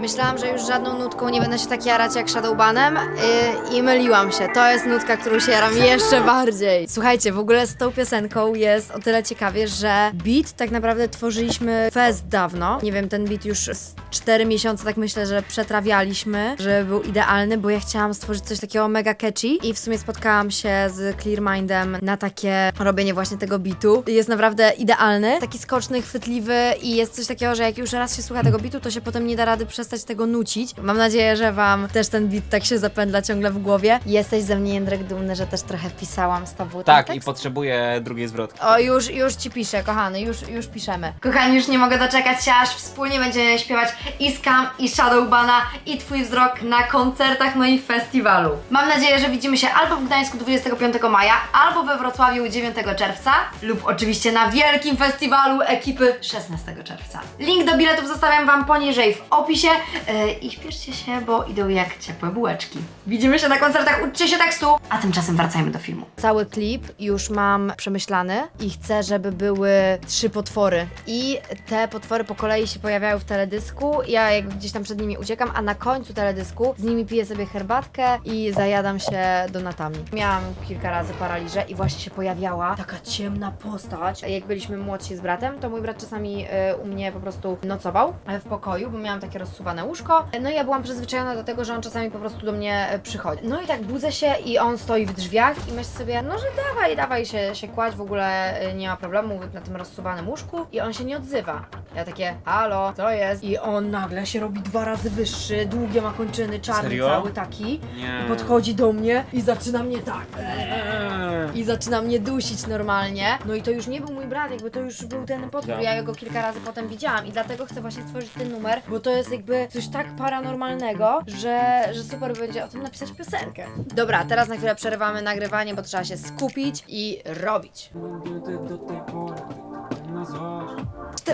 Myślałam, że już żadną nutką nie będę się tak jarać jak Shadowbanem yy, i myliłam się. To jest nutka, którą się jaram jeszcze bardziej. Słuchajcie, w ogóle z tą piosenką jest o tyle ciekawie, że beat tak naprawdę tworzyliśmy fest dawno. Nie wiem, ten beat już z 4 miesiące tak myślę, że przetrawialiśmy, żeby był idealny, bo ja chciałam stworzyć coś takiego mega catchy i w sumie spotkałam się z Clear Mindem na takie robienie właśnie tego bitu. Jest naprawdę idealny, taki skoczny, chwytliwy i jest coś takiego, że jak już raz się słucha tego bitu, to się potem nie da rady przestać tego nucić. Mam nadzieję, że wam też ten bit tak się zapędla ciągle w głowie. Jesteś ze mnie, Jędrek, dumny, że też trochę wpisałam z tobą ten Tak, i tekst? potrzebuję drugiej zwrotki. O, już, już ci piszę, kochany, już, już piszemy. Kochani, już nie mogę doczekać się, aż wspólnie będziemy śpiewać i Scam, i Shadowbana, i Twój wzrok na koncertach, no i festiwalu. Mam nadzieję, że widzimy się albo w Gdańsku 25 maja, albo we Wrocławiu 9 czerwca, lub oczywiście na wielkim festiwalu ekipy 16 czerwca. Link do biletów zostawiam Wam poniżej w opisie yy, i śpieszcie się, bo idą jak ciepłe bułeczki. Widzimy się na koncertach, uczcie się tekstu, a tymczasem wracajmy do filmu. Cały klip już mam przemyślany i chcę, żeby były trzy potwory. I te potwory po kolei się pojawiają w teledysku. Ja jakby gdzieś tam przed nimi uciekam, a na końcu teledysku z nimi piję sobie herbatkę i zajadam się donatami. Miałam kilka razy paraliże i właśnie się pojawiała taka ciemna postać. Jak byliśmy młodsi z bratem, to mój brat czasami y, u mnie po prostu nocował e, w pokoju, bo miałam takie rozsuwane łóżko. No i ja byłam przyzwyczajona do tego, że on czasami po prostu do mnie e, przychodzi. No i tak budzę się i on stoi w drzwiach i myślę sobie, no że dawaj, dawaj się, się kładź, w ogóle y, nie ma problemu na tym rozsuwanym łóżku i on się nie odzywa. Ja takie, halo, co jest? I on nagle się robi dwa razy wyższy, długie ma kończyny, czarny Serio? cały taki. Nie. I podchodzi do mnie i zaczyna mnie tak. I zaczyna mnie dusić normalnie. No i to już nie był mój brat, jakby to już był ten potwór. Ja go kilka razy potem widziałam i dlatego chcę właśnie stworzyć ten numer, bo to jest jakby coś tak paranormalnego, że, że super będzie o tym napisać piosenkę. Dobra, teraz na chwilę przerywamy nagrywanie, bo trzeba się skupić i robić.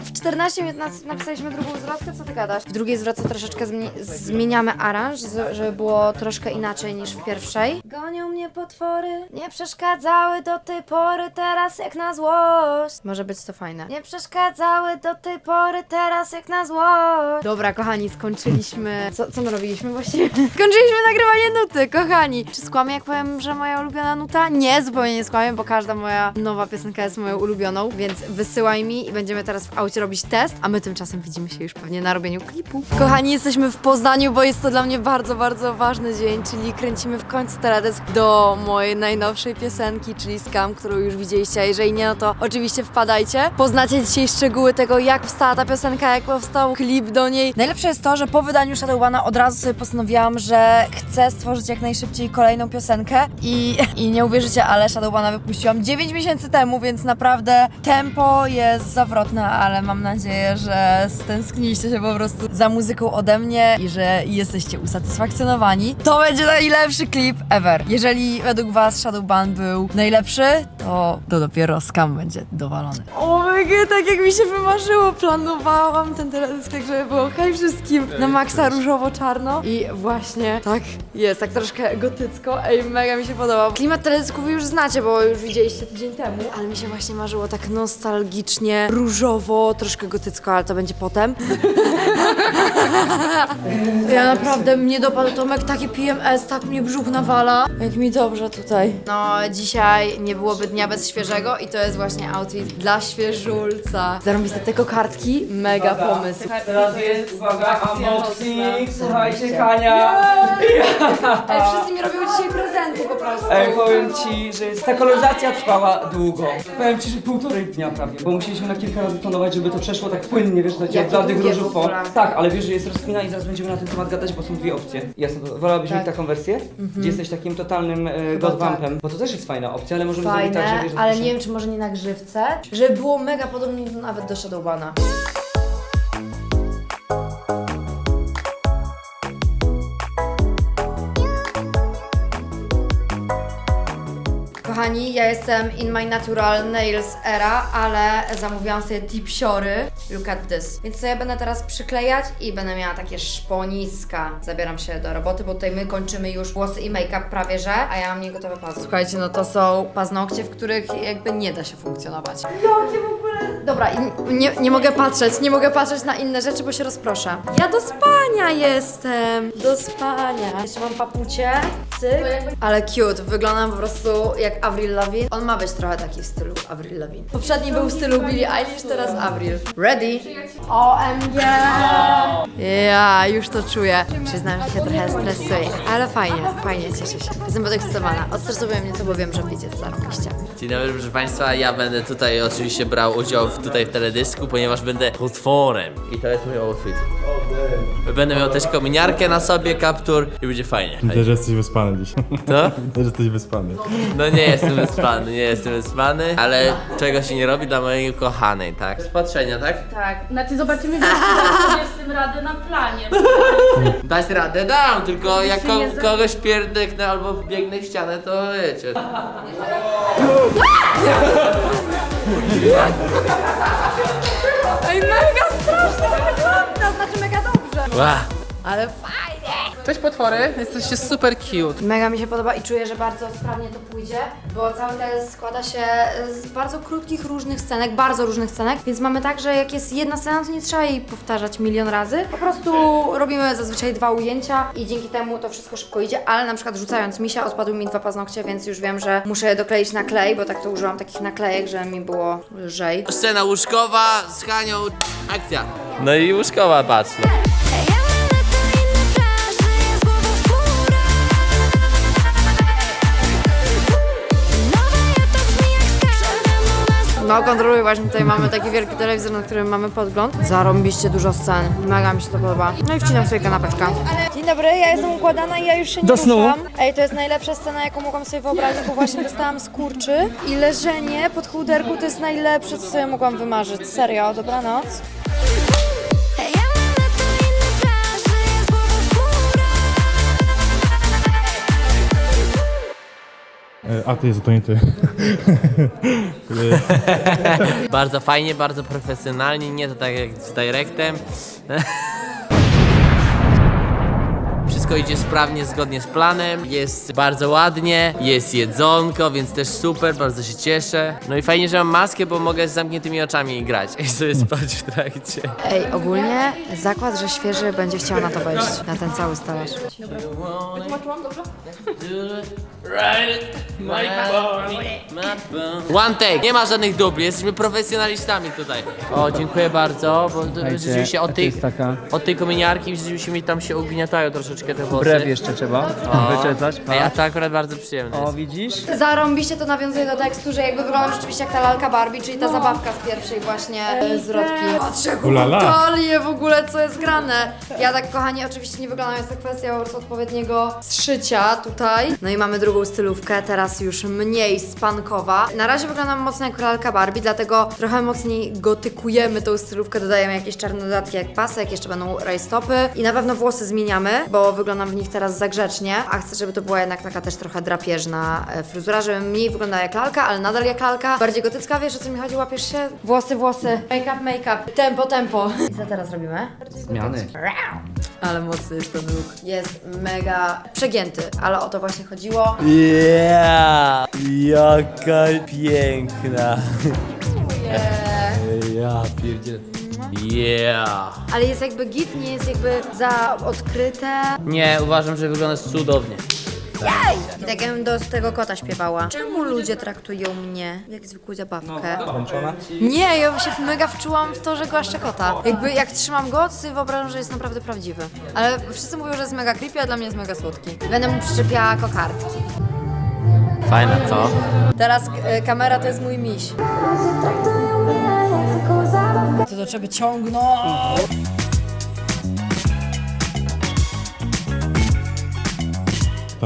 W 14 minut nas- napisaliśmy drugą zwrotkę, co ty gadasz? W drugiej zwrotce troszeczkę zmi zmieniamy aranż, żeby było troszkę inaczej niż w pierwszej. Gonią mnie potwory, nie przeszkadzały do tej pory, teraz jak na złość. Może być to fajne. Nie przeszkadzały do tej pory, teraz jak na złość. Dobra, kochani, skończyliśmy. Co, co my robiliśmy właściwie? Skończyliśmy nagrywanie nuty, kochani. Czy skłamię, jak powiem, że moja ulubiona nuta? Nie, zupełnie nie skłamię, bo każda moja nowa piosenka jest moją ulubioną, więc wysyłaj mi i będziemy teraz w aucie robić test, a my tymczasem widzimy się już pewnie na robieniu klipu. Kochani, jesteśmy w Poznaniu, bo jest to dla mnie bardzo, bardzo ważny dzień, czyli kręcimy w końcu teledysk do mojej najnowszej piosenki, czyli Scam, którą już widzieliście, a jeżeli nie, no to oczywiście wpadajcie. Poznacie dzisiaj szczegóły tego, jak powstała ta piosenka, jak powstał klip do niej. Najlepsze jest to, że po wydaniu Shadowbana od razu sobie postanowiłam, że chcę stworzyć jak najszybciej kolejną piosenkę i, i nie uwierzycie, ale Shadowbana wypuściłam 9 miesięcy temu, więc naprawdę tempo jest zawrotne, ale mam nadzieję, że stęskniliście się po prostu za muzyką ode mnie i że jesteście usatysfakcjonowani. To będzie najlepszy klip ever. Jeżeli według Was Shadowban był najlepszy, to, to dopiero Scam będzie dowalony. O mega, tak jak mi się wymarzyło, planowałam ten teledysk tak, żeby było hej wszystkim na maksa różowo-czarno i właśnie tak jest, tak troszkę gotycko, ej mega mi się podoba. Klimat teledysku wy już znacie, bo już widzieliście tydzień temu, ale mi się właśnie marzyło tak nostalgicznie, różowo, troszkę gotycko, ale to będzie potem. Ja naprawdę mnie dopadł Tomek, taki PMS, tak mnie brzuch nawala. Jak mi dobrze tutaj. No, dzisiaj nie byłoby dnia bez świeżego i to jest właśnie outfit dla świeżulca. Zarąbiste te kokardki, mega pomysł. Teraz jest, uwaga, unboxing, słuchajcie, Kania. Ej, wszyscy mi robią dzisiaj prezenty po prostu. Ej, powiem ci, że jest, ta koloryzacja trwała długo. Powiem ci, że półtorej dnia prawie, bo musieliśmy na kilka razy tonować, żeby to przeszło tak płynnie, wiesz, leci Jak od to bladych długie różów w po... ogóle. Tak, ale wiesz, że jest rozkmina i zaraz będziemy na ten temat gadać, bo są dwie opcje. Jasne, to wolałabyś Tak. mieć taką wersję, gdzie jesteś takim totalnym e, Chyba godwampem, bo to też jest fajna opcja, ale możemy zrobić Fajne, tak, że wiesz, że ale nie wiem, czy może nie na grzywce, żeby było mega podobnie nawet do Shadowbana. Kochani, ja jestem in my natural nails era, ale zamówiłam sobie tipsiory. Look at this. Więc ja będę teraz przyklejać i będę miała takie szponiska. Zabieram się do roboty, bo tutaj my kończymy już włosy i make-up prawie że, a ja mam niegotowe paznokcie. Słuchajcie, no to są paznokcie, w których jakby nie da się funkcjonować. Jakie w ogóle Dobra, i nie, nie mogę patrzeć, nie mogę patrzeć na inne rzeczy, bo się rozproszę. Ja do spania jestem, do spania. Jeszcze mam papucie, cyk. Ale cute, wyglądam po prostu jak Avril Lavigne. On ma być trochę taki w stylu Avril Lavigne. Poprzedni był w stylu Billie Eilish, teraz Avril. Ready? OMG! Ja już to czuję. Przyznam, że się trochę stresuję, ale fajnie, fajnie, cieszę się. Jestem podekscytowana. Odstresowuje mnie to, bo wiem, że wyjdzie zarobiście. Dzień dobry proszę Państwa, ja będę tutaj oczywiście brał udział w, tutaj w teledysku, ponieważ będę potworem. I to jest mój outfit. Będę miał też kominiarkę na sobie, kaptur i będzie fajnie. Też że jesteś wyspany dzisiaj. Co? Też jesteś wyspany. No nie jestem wyspany, nie jestem wyspany, ale czego się nie robi dla mojej kochanej, tak? Z patrzenia, tak? Tak, znaczy zobaczymy, jak sobie z tym radę na planie. Dać radę dam, tylko jak ko- kogoś pierdyknę albo wbiegnę w ścianę, to wiecie. Ej, mega strasznie! To znaczy mega dobrze. Ła. Ale fajnie! Cześć potwory, jesteście super cute. Mega mi się podoba i czuję, że bardzo sprawnie to pójdzie, bo cały test składa się z bardzo krótkich, różnych scenek, bardzo różnych scenek, więc mamy tak, że jak jest jedna scena, to nie trzeba jej powtarzać milion razy. Po prostu robimy zazwyczaj dwa ujęcia i dzięki temu to wszystko szybko idzie, ale na przykład rzucając misia odpadły mi dwa paznokcie, więc już wiem, że muszę je dokleić na klej, bo tak to użyłam takich naklejek, że mi było lżej. Scena łóżkowa z Hanią, akcja. No i łóżkowa, patrz. No. No, kontroluj właśnie, tutaj mamy taki wielki telewizor, na którym mamy podgląd. Zarąbiście dużo scen, mega mi się to podoba. No i wcinam sobie kanapeczkę. Dzień dobry, ja jestem układana i ja już się nie Do snu. ruszam. Ej, to jest najlepsza scena, jaką mogłam sobie wyobrazić, bo właśnie dostałam skurczy i leżenie pod kołderką to jest najlepsze, co sobie mogłam wymarzyć. Serio, dobranoc. A ty jest to nie ty. Bardzo fajnie, bardzo profesjonalnie, nie to tak jak z Directem. Wszystko idzie sprawnie, zgodnie z planem, jest bardzo ładnie, jest jedzonko, więc też super, bardzo się cieszę. No i fajnie, że mam maskę, bo mogę z zamkniętymi oczami grać i sobie spać w trakcie. Ej, ogólnie zakład, że świeży będzie chciał na to wejść, na ten cały stelaż. One take, nie ma żadnych dubli, jesteśmy profesjonalistami tutaj. O, dziękuję bardzo, bo rzeczywiście od tej, taka... od tej kominiarki rzeczywiście mi tam się ugniatają troszeczkę te włosy. Brew jeszcze trzeba wyczesać. Ej, a to akurat bardzo przyjemne O, jest. widzisz? Zarąbiście to nawiązuje do tekstu, że jakby wyglądam rzeczywiście jak ta lalka Barbie, czyli ta zabawka z pierwszej właśnie e, zwrotki. Patrzcie, jaką Ulala. talię w ogóle, co jest grane. Ja tak, kochani, oczywiście nie wyglądam, jest to kwestia po prostu odpowiedniego zszycia tutaj. No i mamy drugą stylówkę, teraz już mniej spankowa. Na razie wyglądam mocno jak lalka Barbie, dlatego trochę mocniej gotykujemy tą stylówkę, dodajemy jakieś czarne dodatki jak pasek, jeszcze będą rajstopy i na pewno włosy zmieniamy, bo wyglądam w nich teraz za grzecznie, a chcę, żeby to była jednak taka też trochę drapieżna e, fryzura, żeby mniej wyglądała jak lalka, ale nadal jak lalka. Bardziej gotycka, wiesz o co mi chodzi? Łapiesz się? Włosy, włosy, make-up, make-up, tempo, tempo. I co teraz robimy? Zmiany. Ale mocny jest ten look. Jest mega przegięty, ale o to właśnie chodziło. Yeah, jaka piękna. Ja pierdzielę. Yeah. Ale jest jakby git, nie jest jakby za odkryte. Nie, uważam, że wyglądasz cudownie. I tak jakbym do tego kota śpiewała. Czemu ludzie traktują mnie jak zwykłą zabawkę? Włączona? Nie, ja się mega wczułam w to, że głaszczę kota. Jakby jak trzymam go, to sobie wyobrażam, że jest naprawdę prawdziwy. Ale wszyscy mówią, że jest mega creepy, a dla mnie jest mega słodki. Będę mu przyczepiała kokardki. Fajna, co? Teraz e, kamera to jest mój miś. Traktują mnie To do czego ciągną.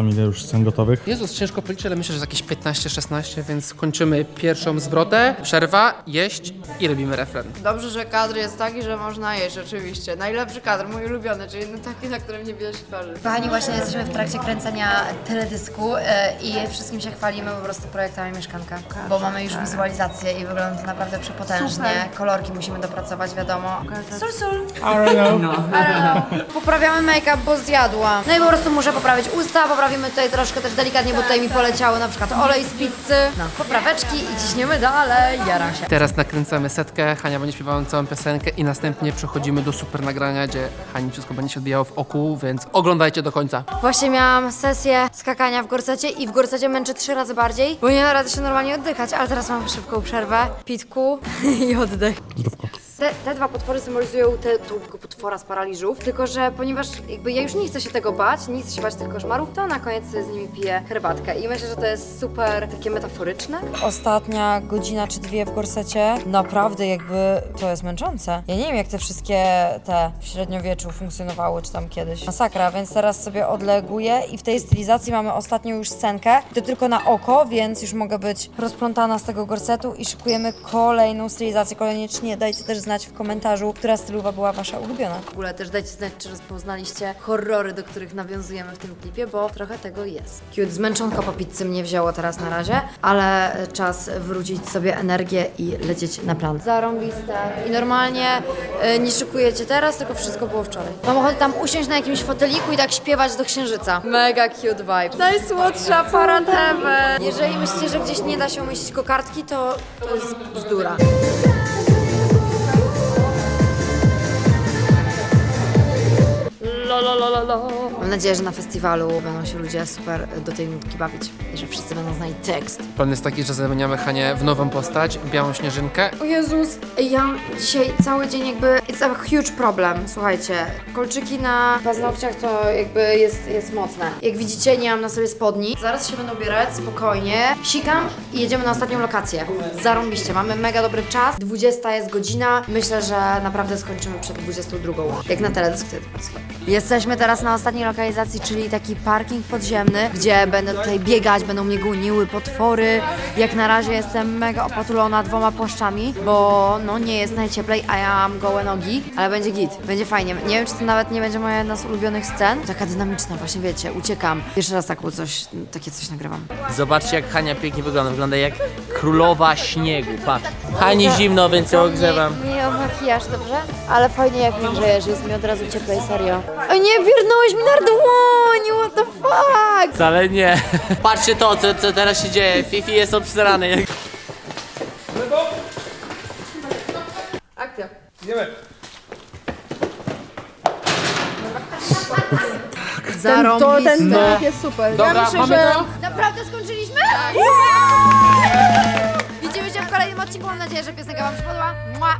Tam ile już scen gotowych? Jezus, ciężko policzyć, ale myślę, że jest jakieś 15-16, więc kończymy pierwszą zwrotę, przerwa, jeść i robimy refren. Dobrze, że kadr jest taki, że można jeść, oczywiście. Najlepszy kadr, mój ulubiony, czyli no taki, na którym nie widać twarzy. Kochani, właśnie jesteśmy w trakcie kręcenia teledysku e, i wszystkim się chwalimy po prostu projektami mieszkanka, bo mamy już wizualizację i wygląda to naprawdę przepotężnie. Kolorki musimy dopracować, wiadomo. Sul, sul. Poprawiamy make-up, bo zjadłam. No i po prostu muszę poprawić usta, poprawić poprawimy tutaj troszkę też delikatnie, bo tutaj mi poleciały na przykład olej z pizzy, no, popraweczki i ciśniemy dalej, jaram się. Teraz nakręcamy setkę, Hania będzie śpiewała całą piosenkę i następnie przechodzimy do super nagrania, gdzie Hani wszystko będzie się odbijało w oku, więc oglądajcie do końca. Właśnie miałam sesję skakania w gorsecie i w gorsecie męczy trzy razy bardziej, bo nie da rady się normalnie oddychać, ale teraz mam szybką przerwę, pitku i oddech. Zdrówko. Te, te dwa potwory symbolizują te, tego potwora z paraliżów, tylko że ponieważ jakby ja już nie chcę się tego bać, nie chcę się bać tych koszmarów, to na koniec z nimi piję herbatkę i myślę, że to jest super takie metaforyczne. Ostatnia godzina czy dwie w gorsecie, naprawdę jakby to jest męczące. Ja nie wiem jak te wszystkie te w średniowieczu funkcjonowały, czy tam kiedyś. Masakra, więc teraz sobie odleguję i w tej stylizacji mamy ostatnią już scenkę. To tylko na oko, więc już mogę być rozplątana z tego gorsetu i szykujemy kolejną stylizację. Koniecznie dajcie też znać w komentarzu, która stylowa była wasza ulubiona. W ogóle też dajcie znać, czy rozpoznaliście horrory, do których nawiązujemy w tym klipie, bo trochę tego jest. Cute, zmęczonko po pizzy mnie wzięło teraz na razie, ale czas wrócić sobie energię i lecieć na plan. Zarąbiste. I normalnie y, nie szykujecie teraz, tylko wszystko było wczoraj. Mam ochotę tam usiąść na jakimś foteliku i tak śpiewać do księżyca. Mega cute vibe. Najsłodsza para heaven. Jeżeli myślicie, że gdzieś nie da się umieścić kokardki, to to jest bzdura. Mam nadzieję, że na festiwalu będą się ludzie super do tej nutki bawić i że wszyscy będą znali tekst. Plan jest taki, że zamieniamy Hanię w nową postać, białą śnieżynkę. O Jezus, ja dzisiaj cały dzień jakby, it's a huge problem, słuchajcie. Kolczyki na paznokciach to jakby jest, jest mocne. Jak widzicie, nie mam na sobie spodni. Zaraz się będę ubierać, spokojnie. Sikam i jedziemy na ostatnią lokację. Zarąbiście, mamy mega dobry czas. 20 jest godzina. Myślę, że naprawdę skończymy przed 22. Jak na teledysk wtedy pracuję. Jesteśmy teraz na ostatniej lokalizacji, czyli taki parking podziemny, gdzie będę tutaj biegać, będą mnie goniły potwory. Jak na razie jestem mega opatulona dwoma płaszczami, bo no nie jest najcieplej, a ja mam gołe nogi, ale będzie git, będzie fajnie. Nie wiem, czy to nawet nie będzie moja jedna z ulubionych scen. Taka dynamiczna, właśnie wiecie, uciekam. Pierwszy raz taką coś, takie coś nagrywam. Zobaczcie jak Hania pięknie wygląda. Wygląda jak królowa śniegu. Patrz. Hani zimno, więc ją ogrzewam. Nie, nie o makijaż, dobrze? Ale fajnie jak mi grzejesz, jest mi od razu cieplej, serio. O nie, wirnąłeś mi na dłoń, what the fuck! Wcale nie. Patrzcie to, co, co teraz się dzieje. Fifi jest obsrany. Akcja. Zarąbiste. To ten jest super. Dobra, ja myślę, mamy że to? Naprawdę skończyliśmy? Odcinku. Mam nadzieję, że piosenka Wam się podoba. Mua.